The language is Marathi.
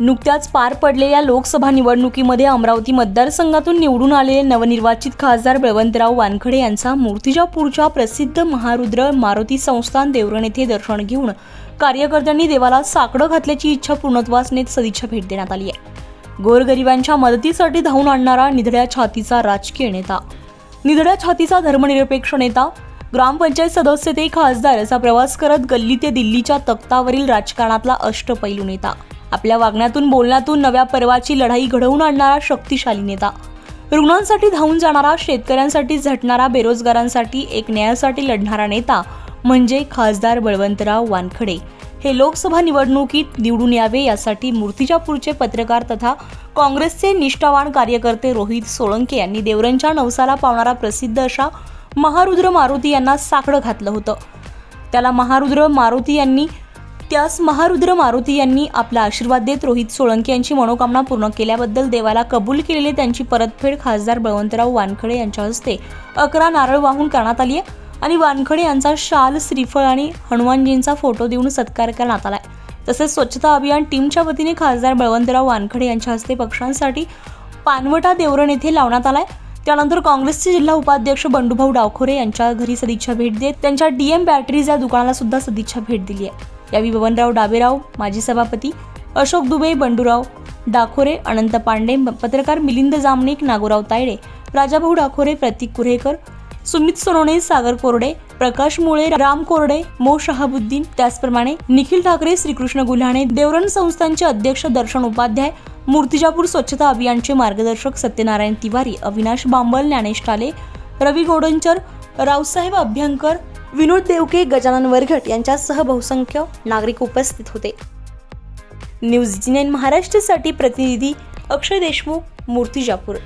नुकत्याच पार पडलेल्या लोकसभा निवडणुकीमध्ये अमरावती मतदारसंघातून निवडून आलेले नवनिर्वाचित खासदार बळवंतराव वानखडे यांचा मूर्तिजापूरच्या प्रसिद्ध महारुद्र मारुती संस्थान देवरण येथे दर्शन घेऊन कार्यकर्त्यांनी देवाला साकडं घातल्याची इच्छा पूर्णत्वास नेत सदिच्छा भेट देण्यात आली आहे. गोरगरिबांच्या मदतीसाठी धावून आणणारा निधड्या छातीचा राजकीय नेता निधड्या छातीचा धर्मनिरपेक्ष नेता ग्रामपंचायत सदस्य ते खासदार असा प्रवास करत गल्ली ते दिल्लीच्या तख्तावरील राजकारणातला अष्टपैलू नेता. आपल्या वागण्यातून बोलण्यातून नव्या पर्वाची लढाई घडवून आणणारा शक्तिशाली नेता. रुग्णांसाठी धावून जाणारा शेतकऱ्यांसाठी झटणारा बेरोजगारांसाठी एक न्यायासाठी लढणारा नेता म्हणजे खासदार बळवंतराव वानखडे. हे लोकसभा निवडणुकीत निवडून यावे यासाठी मूर्तिजापूरचे पत्रकार तथा काँग्रेसचे निष्ठावान कार्यकर्ते रोहित सोळंके यांनी देवरांच्या नवसाला पावणारा प्रसिद्ध अशा महारुद्र मारुती यांना साकडं घातलं होतं. त्याला महारुद्र मारुती यांनी त्यास महारुद्र मारुती यांनी आपला आशीर्वाद देत रोहित सोळंके यांची मनोकामना पूर्ण केल्याबद्दल देवाला कबूल केलेली त्यांची परतफेड खासदार बळवंतराव वानखडे यांच्या हस्ते अकरा नारळ वाहून करण्यात आली आहे. आणि वानखडे यांचा शाल श्रीफळ आणि हनुमानजींचा फोटो देऊन सत्कार करण्यात आलाय तसेच स्वच्छता अभियान टीमच्या वतीने खासदार बळवंतराव वानखडे यांच्या हस्ते पक्षांसाठी पानवटा देवरण येथे लावण्यात आलाय. त्यानंतर काँग्रेसचे जिल्हा उपाध्यक्ष बंडूभाऊ डावखोरे यांच्या घरी सदिच्छा भेट देत त्यांच्या डीएम बॅटरीज या दुकानाला सुद्धा सदिच्छा भेट दिली आहे. यावेळी बबनराव डाबेराव माजी सभापती अशोक दुबे बंडूराव डाखोरे अनंत पांडे पत्रकार मिलिंद जामनिक नागोराव तायडे राजाभाऊ डाखोरे प्रतीक कुरेकर सुमित सोनवणे सागर कोरडे प्रकाश मुळे राम कोरडे मो शहाबुद्दीन त्याचप्रमाणे निखिल ठाकरे श्रीकृष्ण गुल्हाणे देवरण संस्थांचे अध्यक्ष दर्शन उपाध्याय मूर्तिजापूर स्वच्छता अभियानचे मार्गदर्शक सत्यनारायण तिवारी अविनाश बांबल ज्ञानेश टाले रवी गोडंचर रावसाहेब अभ्यंकर विनोद देवके गजानन वरघट यांच्यासह बहुसंख्य नागरिक उपस्थित होते. न्यूज जी नाईन महाराष्ट्रासाठी प्रतिनिधी अक्षय देशमुख मूर्तिजापूर.